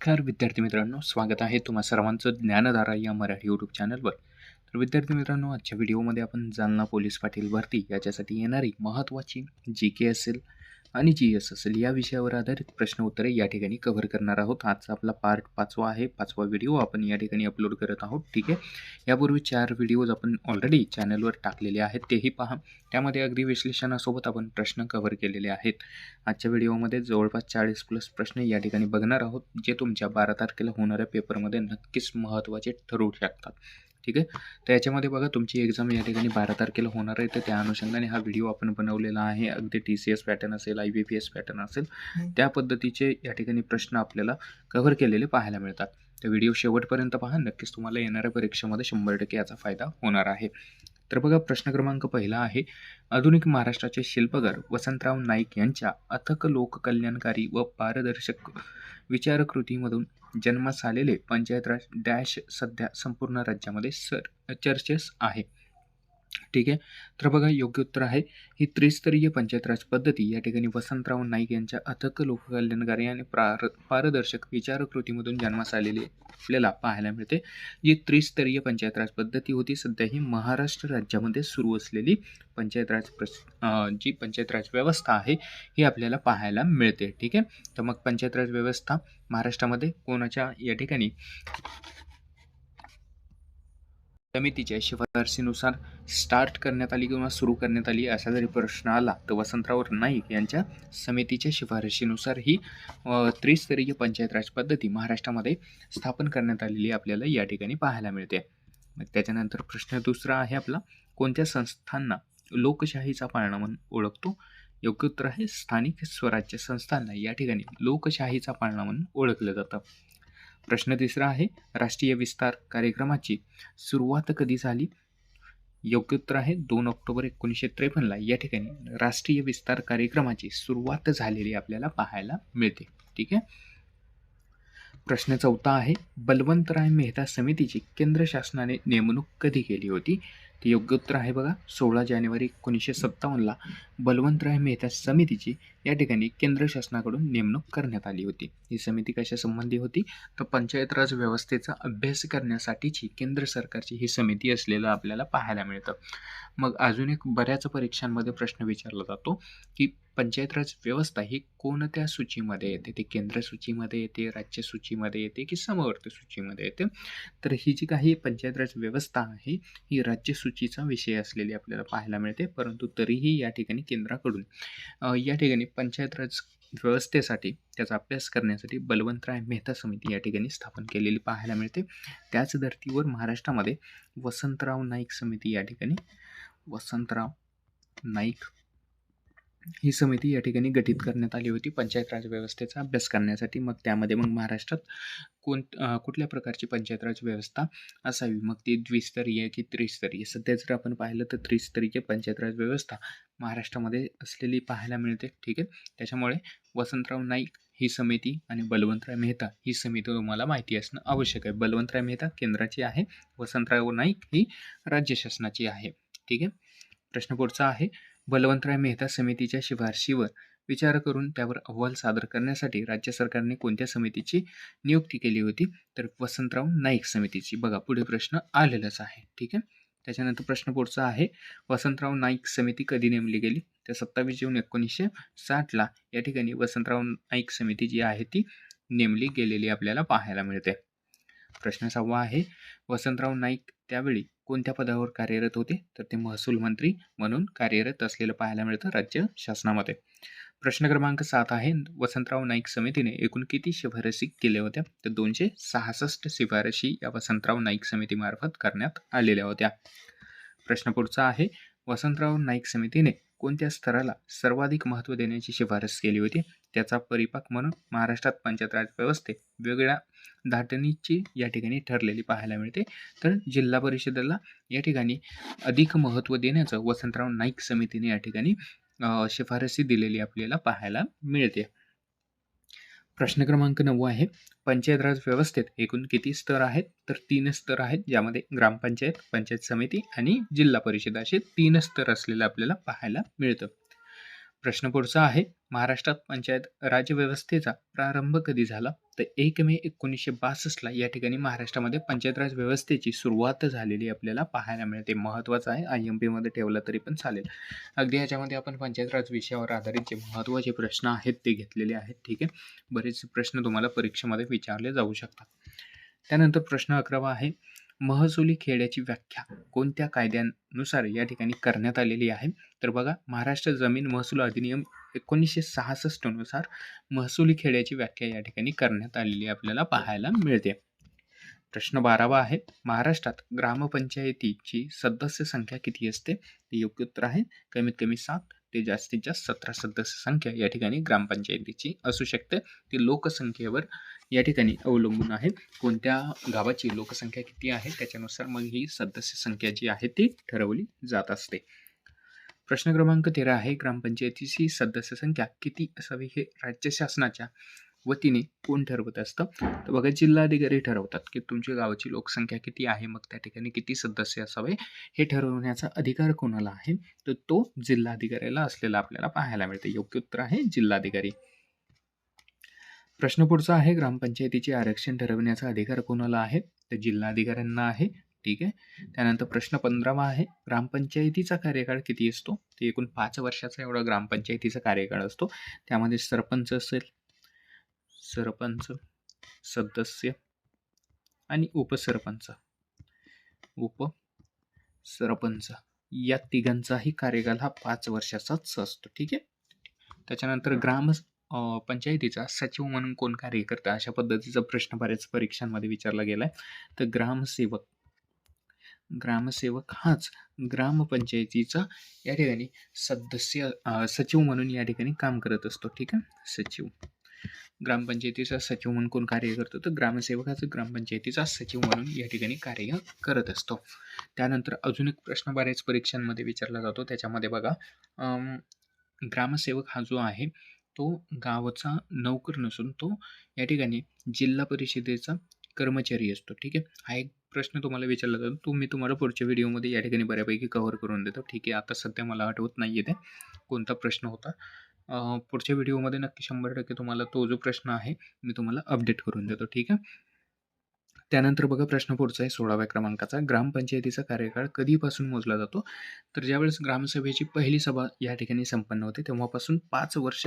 नमस्कार विद्यार्थी मित्रांनो. स्वागत आहे तुम्हा सर्वांचं ज्ञानधारा या मराठी यूट्यूब चॅनलवर तर विद्यार्थी मित्रांनो आजच्या व्हिडिओमध्ये आपण जालना पोलीस पाटील भरती याच्यासाठी येणारी महत्त्वाची जी के असेल आणि जी एस असेल या विषयावर आधारित प्रश्न उत्तरे या ठिकाणी कव्हर करणार आहोत. आजचा आपला पार्ट पाचवा आहे. पाचवा व्हिडिओ आपण या ठिकाणी अपलोड करत आहोत. ठीक आहे? यापूर्वी चार व्हिडिओज आपण ऑलरेडी चॅनलवर टाकलेले आहेत. तेही पहा. त्यामध्ये अगदी विश्लेषणासोबत आपण प्रश्न कव्हर केलेले आहेत. आजच्या व्हिडिओमध्ये जवळपास चाळीस प्लस प्रश्न या ठिकाणी बघणार आहोत जे तुमच्या बारा तारखेला होणाऱ्या पेपरमध्ये नक्कीच महत्त्वाचे ठरू शकतात. ठीक आहे? तर याच्यामध्ये बघा तुमची एक्झाम या ठिकाणी बारा तारखेला होणार आहे. तर त्या अनुषंगाने हा व्हिडिओ आपण बनवलेला आहे. अगदी टी सी एस पॅटर्न असेल I B P S pattern असेल त्या पद्धतीचे या ठिकाणी प्रश्न आपल्याला कव्हर केलेले पाहायला मिळतात. तर व्हिडिओ शेवटपर्यंत पहा. नक्कीच तुम्हाला येणाऱ्या परीक्षेमध्ये शंभर टक्के याचा फायदा होणार आहे. तर बघा प्रश्न क्रमांक पहिला आहे. आधुनिक महाराष्ट्राचे शिल्पकार वसंतराव नाईक यांच्या अथक लोककल्याणकारी व पारदर्शक विचारकृतीमधून जन्मास आलेले पंचायत राज डॅश सध्या संपूर्ण राज्यामध्ये सर चर्चेस आहे. ठीक आहे? तर बघा योग्य उत्तर आहे. ही त्रिस्तरीय पंचायत राज पद्धती या ठिकाणी वसंतराव नाईक यांच्या अथक लोककल्याणकारी आणि प्रार पारदर्शक विचारकृतीमधून जन्मास आलेली आपल्याला पाहायला मिळते. जी त्रिस्तरीय पंचायत राज पद्धती होती सध्या ही महाराष्ट्र राज्यामध्ये सुरू असलेली पंचायत राज प्रस जी पंचायत राज व्यवस्था आहे ही आपल्याला पाहायला मिळते. ठीक आहे? तर मग पंचायत राज व्यवस्था महाराष्ट्रामध्ये कोणाच्या या ठिकाणी? समितीच्या शिफारसीनुसार स्टार्ट करण्यात आली किंवा सुरू करण्यात आली असा जरी प्रश्न आला तर वसंतराव नाईक यांच्या समितीच्या शिफारशीनुसार ही त्रिस्तरीय पंचायत राज पद्धती महाराष्ट्रामध्ये स्थापन करण्यात आलेली आपल्याला या ठिकाणी पाहायला मिळते. मग त्याच्यानंतर प्रश्न दुसरा आहे आपला कोणत्या संस्थांना लोकशाहीचा पाळणा म्हणून ओळखतो? योग्य उत्तर आहे स्थानिक स्वराज्य संस्थांना या ठिकाणी लोकशाहीचा पाळणा म्हणून ओळखलं जातं. प्रश्न तिसरा आहे राष्ट्रीय विस्तार कार्यक्रमाची सुरुवात कधी झाली? योग्य उत्तर आहे दोन ऑक्टोबर एकोणीसशे त्रेपन्नला. या ठिकाणी राष्ट्रीय विस्तार कार्यक्रमाची सुरुवात झालेली आपल्याला पाहायला मिळते. ठीक आहे? प्रश्न चौथा आहे बलवंतराय मेहता समितीची केंद्र शासनाने नेमणूक कधी केली होती? ते योग्य उत्तर आहे बघा सोळा जानेवारी एकोणीसशे सत्तावन्नला बलवंतराय मेहता समितीची या ठिकाणी केंद्र शासनाकडून नेमणूक करण्यात आली होती. ही समिती कशासंबंधी होती? तर पंचायत राज व्यवस्थेचा अभ्यास करण्यासाठीची केंद्र सरकारची ही समिती असलेलं आपल्याला पाहायला मिळतं. मग अजून एक बऱ्याच परीक्षांमध्ये प्रश्न विचारला जातो की पंचायत राज व्यवस्था ही कोणत्या सूचीमध्ये येते? ते केंद्र सूचीमध्ये येते राज्य सूचीमध्ये येते की समवर्ती सूचीमध्ये येते? तर ही जी काही पंचायत राज व्यवस्था आहे ही राज्य सूचीचा विषय असलेली आपल्याला पाहायला मिळते. परंतु तरीही या ठिकाणी केंद्राकडून या ठिकाणी पंचायत राज व्यवस्थेसाठी त्याचा अभ्यास करण्यासाठी बलवंतराय मेहता समिती या ठिकाणी स्थापन केलेली पाहायला मिळते. त्याच धर्तीवर महाराष्ट्रामध्ये वसंतराव नाईक समिती या ठिकाणी वसंतराव नाईक ही समिती या ठिकाणी गठीत करण्यात आली होती. पंचायत राज व्यवस्थेचा अभ्यास करण्यासाठी. मग त्यामध्ये मग महाराष्ट्रात कोण कुठल्या प्रकारची पंचायत राज व्यवस्था असावी? मग ती द्विस्तरीय की त्रिस्तरीय? सध्या जर आपण पाहिलं तर त्रिस्तरीय पंचायत राज व्यवस्था महाराष्ट्रामध्ये असलेली पाहायला मिळते. ठीक आहे? त्याच्यामुळे वसंतराव नाईक ही समिती आणि बलवंतराय मेहता ही समिती तुम्हाला माहिती असणं आवश्यक आहे. बलवंतराय मेहता केंद्राची आहे. वसंतराव नाईक ही राज्य शासनाची आहे. ठीक आहे? प्रश्न पुढचा आहे. बलवंतराय मेहता समितीच्या शिफारशीवर विचार करून त्यावर अहवाल सादर करण्यासाठी राज्य सरकारने कोणत्या समितीची नियुक्ती केली होती? तर वसंतराव नाईक समितीची. बघा पुढे प्रश्न आलेलाच आहे. ठीक आहे? त्याच्यानंतर प्रश्न पुढचा आहे. वसंतराव नाईक समिती कधी नेमली गेली? तर सत्तावीस जून एकोणीसशे साठला या ठिकाणी वसंतराव नाईक समिती जी आहे ती नेमली गेलेली आपल्याला पाहायला मिळते. प्रश्न सहावा आहे. वसंतराव नाईक त्यावेळी कोणत्या पदावर कार्यरत होते? तर ते महसूल मंत्री म्हणून कार्यरत असलेलं पाहायला मिळतं राज्य शासनामध्ये. प्रश्न क्रमांक सात आहे. वसंतराव नाईक समितीने एकूण किती शिफारसी केल्या होत्या? तर दोनशे सहासष्ट शिफारशी या वसंतराव नाईक समितीमार्फत करण्यात आलेल्या होत्या. प्रश्न पुढचा आहे. वसंतराव नाईक समितीने कोणत्या स्तराला सर्वाधिक महत्त्व देण्याची शिफारस केली होती? त्याचा परिपाक म्हणून महाराष्ट्रात पंचायत राज व्यवस्थेत वेगळ्या धाटणीची या ठिकाणी ठरलेली पाहायला मिळते. तर जिल्हा परिषदेला या ठिकाणी अधिक महत्त्व देण्याचं वसंतराव नाईक समितीने या ठिकाणी शिफारसी दिलेली आपल्याला पाहायला मिळते. प्रश्न क्रमांक नऊ आहे. पंचायत राज व्यवस्थेत एकूण किती स्तर आहेत? तर तीन स्तर आहेत ज्यामध्ये ग्रामपंचायत पंचायत समिती आणि जिल्हा परिषद असे तीन स्तर असलेलं आपल्याला पाहायला मिळतं. प्रश्न पुढचा आहे महाराष्ट्रात पंचायत राजव्यवस्थेचा प्रारंभ कधी झाला? तर एक मे एकोणीसशे बासष्टला या ठिकाणी महाराष्ट्रामध्ये पंचायत राज व्यवस्थेची सुरुवात झालेली आपल्याला पाहायला मिळते. महत्त्वाचं आहे. आय एम पीमध्ये ठेवलं तरी पण चालेल. अगदी ह्याच्यामध्ये आपण पंचायत राज विषयावर आधारित जे महत्त्वाचे प्रश्न आहेत ते घेतलेले आहेत. ठीक आहे? बरेच प्रश्न तुम्हाला परीक्षेमध्ये विचारले जाऊ शकतात. त्यानंतर प्रश्न अकरावा आहे. महसुली खेड्याची व्याख्या कोणत्या कायद्यानुसार या ठिकाणी करण्यात आलेली आहे? तर बघा महाराष्ट्र जमीन महसूल अधिनियम एकोणीसशे सहासष्टनुसार महसुली खेड्याची व्याख्या या ठिकाणी करण्यात आलेली आपल्याला पाहायला मिळते. प्रश्न बारावा आहे महाराष्ट्रात ग्रामपंचायतीची सदस्य संख्या किती असते? ते योग्य उत्तर आहे कमीत कमी सात ते जास्तीत जास्त सतरा सदस्य संख्या या ठिकाणी ग्रामपंचायतीची असू शकते. ती लोकसंख्येवर या ठिकाणी अवलंबून आहे कोणत्या गावाची लोकसंख्या किती आहे? त्याच्यानुसार मग ही सदस्य संख्या जी आहे ती ठरवली जात असते. प्रश्न क्रमांक तेरा आहे. ग्रामपंचायतीची सदस्य संख्या किती असावी हे राज्य शासनाच्या वतीने कोण ठरवत असतं? तर बघा जिल्हाधिकारी ठरवतात की तुमच्या गावाची लोकसंख्या किती आहे? मग त्या ठिकाणी किती सदस्य असावे हे ठरवण्याचा अधिकार कोणाला आहे? तर तो जिल्हाधिकाऱ्याला असलेला आपल्याला पाहायला मिळते. योग्य उत्तर आहे जिल्हाधिकारी. प्रश्न पुढचा आहे ग्रामपंचायतीचे आरक्षण ठरवण्याचा अधिकार कोणाला आहे? तर जिल्हाधिकाऱ्यांना आहे ठीक आहे. त्यानंतर प्रश्न पंधरावा आहे ग्रामपंचायतीचा कार्यकाळ किती असतो? ते एकूण पाच वर्षाचा एवढा ग्रामपंचायतीचा कार्यकाळ असतो. त्यामध्ये सरपंच असेल सरपंच सदस्य आणि उपसरपंच. उप सरपंच या तिघांचाही कार्यकाल हा पाच वर्षाचाच असतो ठीक आहे. त्याच्यानंतर ग्राम पंचायतीचा सचिव म्हणून कोण कार्य करतं? अशा पद्धतीचा प्रश्न बऱ्याच परीक्षांमध्ये विचारला गेला आहे तर ग्रामसेवक. ग्रामसेवक हाच ग्रामपंचायतीचा या ठिकाणी सदस्य सचिव म्हणून या ठिकाणी काम करत असतो. ठीक आहे? सचिव. ग्रामपंचायतीचा सचिव म्हणून कोण कार्य करतो? तर ग्रामसेवकाचं ग्रामपंचायतीचा सचिव म्हणून या ठिकाणी कार्य करत असतो. त्यानंतर अजून एक प्रश्न बऱ्याच परीक्षांमध्ये विचारला जातो. त्याच्यामध्ये बघा ग्रामसेवक हा जो आहे तो गावाचा नोकर नसून तो या ठिकाणी जिल्हा परिषदेचा कर्मचारी असतो. ठीक आहे? हा एक प्रश्न तुम्हाला विचारला जातो. तो मी तुम्हाला पुढच्या व्हिडिओमध्ये या ठिकाणी बऱ्यापैकी कव्हर करून देतो. ठीक आहे? आता सध्या मला आठवत नाही आहे ते. कोणता प्रश्न होता? पुढच्या व्हिडिओमध्ये नक्की शंभर टक्के तुम्हाला तो जो प्रश्न आहे मी तुम्हाला अपडेट करून देतो. ठीक आहे? त्यानंतर बघा प्रश्न पुढचा आहे सोळाव्या क्रमांकाचा. ग्रामपंचायतीचा कार्यकाळ कधीपासून मोजला जातो? तर ज्यावेळेस ग्रामसभेची पहिली सभा या ठिकाणी संपन्न होते तेव्हापासून पाच वर्ष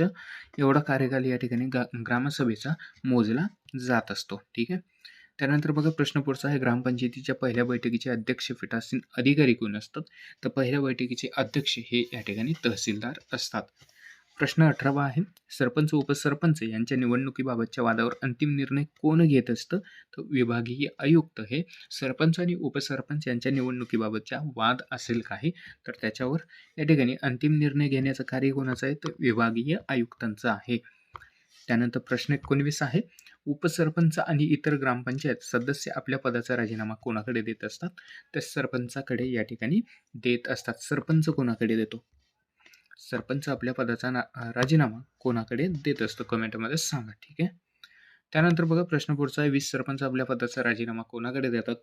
एवढा कार्यकाल या ठिकाणी गा ग्रामसभेचा मोजला जात असतो. ठीक आहे? त्यानंतर बघा प्रश्न पुढचा आहे. ग्रामपंचायतीच्या पहिल्या बैठकीचे अध्यक्ष पीठासीन अधिकारी कोण असतात? तर पहिल्या बैठकीचे अध्यक्ष हे या ठिकाणी तहसीलदार असतात. प्रश्न अठरावा आहे. सरपंच उपसरपंच यांच्या निवडणुकीबाबतच्या वादावर अंतिम निर्णय कोण घेत असतं? तर विभागीय आयुक्त हे सरपंच आणि उपसरपंच यांच्या निवडणुकीबाबतच्या वाद असेल काही तर त्याच्यावर या ठिकाणी अंतिम निर्णय घेण्याचं कार्य कोणाचं आहे? तर विभागीय आयुक्तांचं आहे. त्यानंतर प्रश्न एकोणवीस आहे. उपसरपंच आणि इतर ग्रामपंचायत सदस्य आपल्या पदाचा राजीनामा कोणाकडे देत असतात? तर सरपंचाकडे या ठिकाणी देत असतात. सरपंच कोणाकडे देतो? सरपंच आपल्या पदाचा ना राजीनामा कोणाकडे देत असतो कमेंटमध्ये सांगा ठीक आहे? त्यानंतर बघा प्रश्न पुढचा आहे वीस सरपंच आपल्या पदाचा राजीनामा कोणाकडे देतात?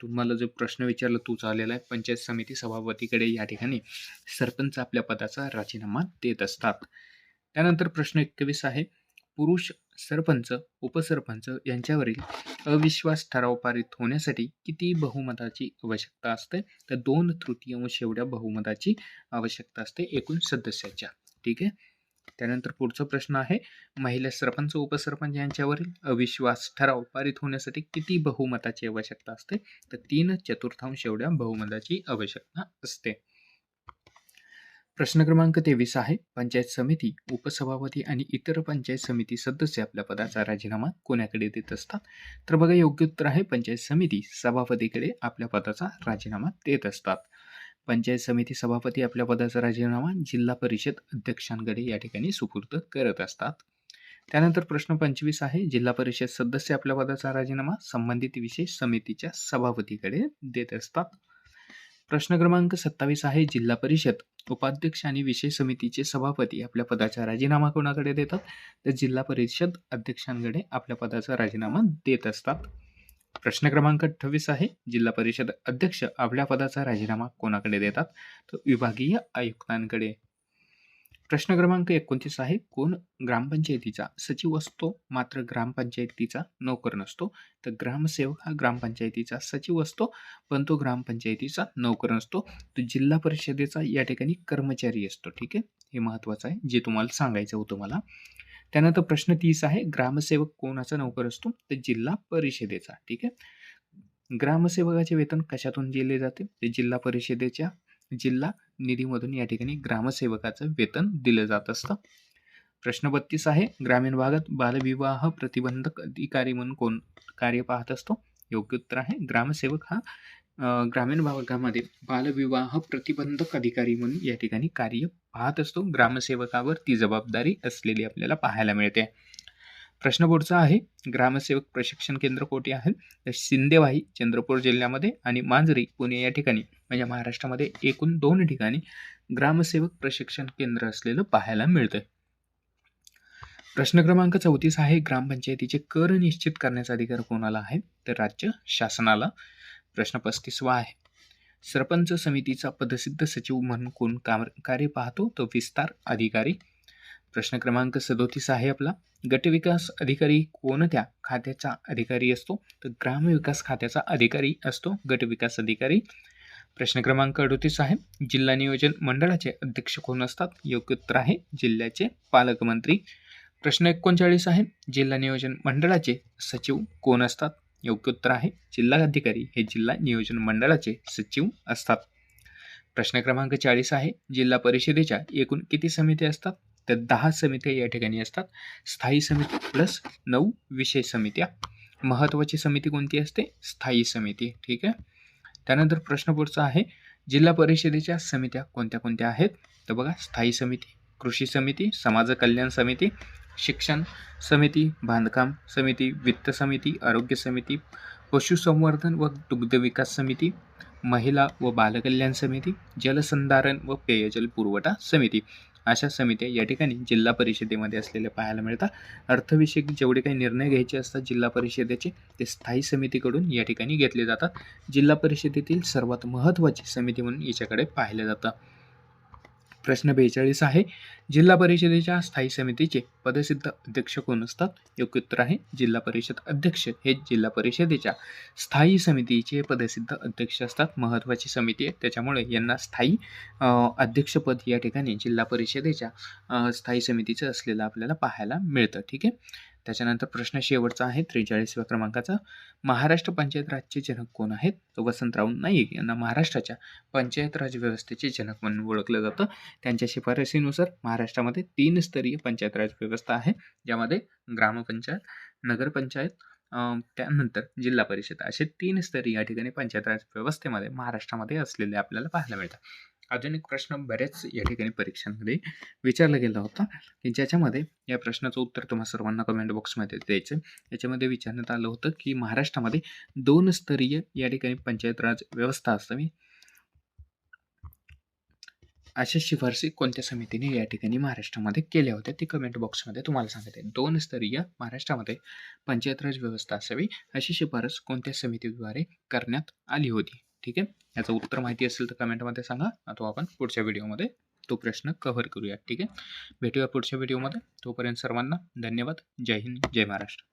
तुम्हाला जो प्रश्न विचारला तोच आलेला आहे. पंचायत समिती सभापतीकडे या ठिकाणी सरपंच आपल्या पदाचा राजीनामा देत असतात. त्यानंतर प्रश्न एकवीस आहे पुरुष सरपंच उपसरपंच यांच्यावरील अविश्वास ठराव पारित होण्यासाठी किती बहुमताची आवश्यकता असते? तर दोन तृतीयांश एवढ्या बहुमताची आवश्यकता असते एकूण सदस्याच्या. ठीक आहे? त्यानंतर पुढचा प्रश्न आहे महिला सरपंच उपसरपंच यांच्यावरील अविश्वास ठराव पारित होण्यासाठी किती बहुमताची आवश्यकता असते? तर तीन चतुर्थांश एवढ्या बहुमताची आवश्यकता असते. प्रश्न क्रमांक तेवीस आहे. पंचायत समिती उपसभापती आणि इतर पंचायत समिती सदस्य आपल्या पदाचा राजीनामा कोणाकडे देत असतात? तर बघा योग्य उत्तर आहे पंचायत समिती सभापतीकडे आपल्या पदाचा राजीनामा देत असतात. पंचायत समिती सभापती आपल्या पदाचा राजीनामा जिल्हा परिषद अध्यक्षांकडे या ठिकाणी सुपूर्द करत असतात. त्यानंतर प्रश्न पंचवीस आहे जिल्हा परिषद सदस्य आपल्या पदाचा राजीनामा संबंधित विशेष समितीच्या सभापतीकडे देत असतात. प्रश्न क्रमांक सत्तावीस आहे जिल्हा परिषद उपाध्यक्ष आणि विषय समितीचे सभापती आपल्या पदाचा राजीनामा कोणाकडे देतात? तर जिल्हा परिषद अध्यक्षांकडे आपल्या पदाचा राजीनामा देत असतात. प्रश्न क्रमांक अठ्ठावीस आहे. जिल्हा परिषद अध्यक्ष आपल्या पदाचा राजीनामा कोणाकडे देतात? तर विभागीय आयुक्तांकडे. प्रश्न क्रमांक एकोणतीस आहे कोण ग्रामपंचायतीचा सचिव असतो? मात्र ग्रामपंचायतीचा नोकर नसतो. तर ग्रामसेवक हा ग्रामपंचायतीचा सचिव असतो पण तो ग्रामपंचायतीचा नोकर नसतो. तो जिल्हा परिषदेचा या ठिकाणी कर्मचारी असतो ठीक आहे? हे महत्त्वाचं आहे जे तुम्हाला सांगायचं होतं मला. त्यानंतर प्रश्न तीस आहे ग्रामसेवक कोणाचा नोकर असतो? तर जिल्हा परिषदेचा ठीक आहे? ग्रामसेवकाचे वेतन कशातून दिले जाते? ते जिल्हा परिषदेच्या जिल्हा निधीमधून या ठिकाणी ग्रामसेवकाचं वेतन दिलं जात असतं. प्रश्न बत्तीस आहे ग्रामीण भागात बालविवाह प्रतिबंधक अधिकारी म्हणून कोण कार्य पाहत असतो? योग्य उत्तर आहे ग्रामसेवक हा ग्रामीण भागामध्ये बालविवाह प्रतिबंधक अधिकारी म्हणून या ठिकाणी कार्य पाहत असतो. ग्रामसेवकावर ती जबाबदारी असलेली आपल्याला पाहायला मिळते. प्रश्न पुढचा आहे ग्रामसेवक प्रशिक्षण केंद्र कोठे आहे? तर सिंदेवाही चंद्रपूर जिल्ह्यामध्ये आणि मांजरी पुणे या ठिकाणी. म्हणजे महाराष्ट्रामध्ये एकूण दोन ठिकाणी ग्रामसेवक प्रशिक्षण केंद्र असलेलं पाहायला मिळतं प्रश्न क्रमांक चौतीस आहे ग्रामपंचायतीचे कर निश्चित करण्याचा अधिकार कोणाला आहे? तर राज्य शासनाला प्रश्न पस्तीसवा आहे. सरपंच समितीचा पदसिद्ध सचिव म्हणून कोण काम कार्य पाहतो? तो विस्तार अधिकारी. प्रश्न क्रमांक सदोतीस आहे आपला. गटविकास अधिकारी कोणत्या खात्याचा अधिकारी असतो. तर ग्रामविकास खात्याचा अधिकारी असतो. गटविकास अधिकारी. प्रश्न क्रमांक अडतीस आहे. जिल्हा नियोजन मंडळाचे अध्यक्ष कोण असतात? योग्य उत्तर आहे जिल्ह्याचे पालकमंत्री प्रश्न एकोणचाळीस आहे. जिल्हा नियोजन मंडळाचे सचिव कोण असतात? योग्य उत्तर आहे जिल्हाधिकारी. हे जिल्हा नियोजन मंडळाचे सचिव असतात. प्रश्न क्रमांक चाळीस आहे. जिल्हा परिषदेच्या एकूण किती समित्या असतात? तर दहा समित्या या ठिकाणी असतात. स्थायी समिती प्लस नऊ विषय समित्या. महत्त्वाची समिती कोणती असते? स्थायी समिती. ठीक आहे? त्यानंतर प्रश्न पुढचा आहे जिल्हा परिषदेच्या समित्या कोणत्या कोणत्या आहेत? तर बघा स्थायी समिती कृषी समिती समाज कल्याण समिती शिक्षण समिती बांधकाम समिती वित्त समिती आरोग्य समिती पशुसंवर्धन व दुग्ध विकास समिती महिला व बालकल्याण समिती जलसंधारण व पेयजल पुरवठा समिती. अशा समित्या या ठिकाणी जिल्हा परिषदेमध्ये असलेल्या पाहायला मिळतात. अर्थविषयक जेवढे काही निर्णय घ्यायचे असतात जिल्हा परिषदेचे ते स्थायी समितीकडून या ठिकाणी घेतले जातात. जिल्हा परिषदेतील सर्वात महत्त्वाची समिती म्हणून याच्याकडे पाहिलं जातं. प्रश्न बेचाळीस आहे. जिल्हा परिषदेच्या स्थायी समितीचे पदसिद्ध अध्यक्ष कोण असतात? योग्य उत्तर आहे जिल्हा परिषद अध्यक्ष. हे जिल्हा परिषदेच्या स्थायी समितीचे पदसिद्ध अध्यक्ष असतात. महत्त्वाची समिती आहे. त्याच्यामुळे यांना स्थायी अध्यक्षपद या ठिकाणी जिल्हा परिषदेच्या स्थायी समितीचं असलेलं आपल्याला पाहायला मिळतं. ठीक आहे? त्याच्यानंतर प्रश्न शेवटचा आहे त्रेचाळीसव्या क्रमांकाचा. महाराष्ट्र पंचायत राजचे जनक कोण आहेत? वसंतराव नाईक यांना महाराष्ट्राच्या पंचायत राज व्यवस्थेचे जनक म्हणून ओळखलं जातं. त्यांच्या शिफारसीनुसार महाराष्ट्रामध्ये तीन स्तरीय पंचायत राज व्यवस्था आहे ज्यामध्ये ग्रामपंचायत नगरपंचायत त्यानंतर जिल्हा परिषद. असे तीन स्तरीय या ठिकाणी पंचायत राज व्यवस्थेमध्ये महाराष्ट्रामध्ये असलेले आपल्याला पाहायला मिळतात. अजून एक प्रश्न बऱ्याच या ठिकाणी परीक्षांमध्ये विचारला गेला होता की ज्याच्यामध्ये या प्रश्नाचं उत्तर तुम्हाला सर्वांना कमेंट बॉक्समध्ये द्यायचं याच्यामध्ये विचारण्यात आलं होतं की महाराष्ट्रामध्ये दोन स्तरीय या ठिकाणी पंचायत राज व्यवस्था असावी अशा शिफारसी कोणत्या समितीने या ठिकाणी महाराष्ट्रामध्ये केल्या होत्या ते कमेंट बॉक्समध्ये तुम्हाला सांगते दोन स्तरीय महाराष्ट्रामध्ये पंचायत राज व्यवस्था असावी अशी शिफारस कोणत्या समितीद्वारे करण्यात आली होती? ठीक आहे? याचं उत्तर माहिती असेल तर कमेंटमध्ये सांगा. अथवा आपण पुढच्या व्हिडिओमध्ये तो प्रश्न कव्हर करूया ठीक आहे? भेटूया पुढच्या व्हिडिओमध्ये तोपर्यंत सर्वांना धन्यवाद. जय हिंद जय महाराष्ट्र.